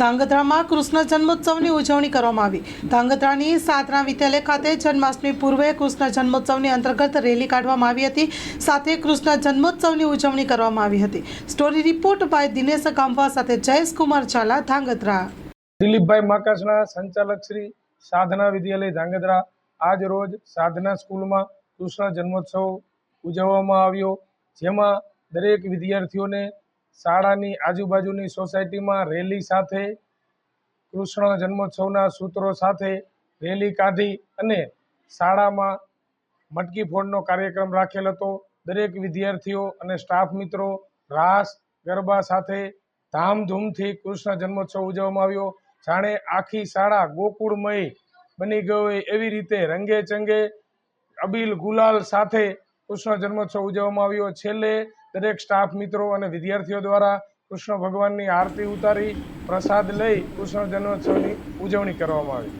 ધાંગધ્રામાં કૃષ્ણ જન્મોત્સવની ઉજવણી કરવામાં આવી. ધાંગધ્રાની સાધના વિદ્યાલય ખાતે જન્માષ્ટમી પૂર્વે કૃષ્ણ જન્મોત્સવની અંતર્ગત રેલી કાઢવામાં આવી હતી. સાથે કૃષ્ણ જન્મોત્સવની ઉજવણી કરવામાં આવી હતી. Story report by Dinesh Kambha સાથે જયેશ કુમાર ઝાલા, ધાંગધ્રા. દિલીપભાઈ માકાસના સંચાલક શ્રી સાધના વિદ્યાલય ધાંગધ્રા. આજ રોજ સાધના સ્કૂલમાં કૃષ્ણ જન્મોત્સવ ઉજવવામાં આવ્યો, જેમાં દરેક વિદ્યાર્થીઓને શાળાની આજુબાજુની સોસાયટીમાં રેલી સાથે, કૃષ્ણ જન્મોત્સવના સૂત્રો સાથે રેલી કાઢી અને શાળામાં મટકી ફોડનો કાર્યક્રમ રાખેલ હતો. દરેક વિદ્યાર્થીઓ અને સ્ટાફ મિત્રો રાસ, ગરબા સાથે ધામધૂમથી કૃષ્ણ જન્મોત્સવ ઉજવવામાં આવ્યો. જાણે આખી શાળા ગોકુળમય બની ગઈ હોય એવી રીતે રંગે ચંગે અબીલ ગુલાલ સાથે કૃષ્ણ જન્મોત્સવ ઉજવવામાં આવ્યો. છેલ્લે દરેક સ્ટાફ મિત્રો અને વિદ્યાર્થીઓ દ્વારા કૃષ્ણ ભગવાનની આરતી ઉતારી પ્રસાદ લઈ કૃષ્ણ જન્મોત્સવની ઉજવણી કરવામાં આવી.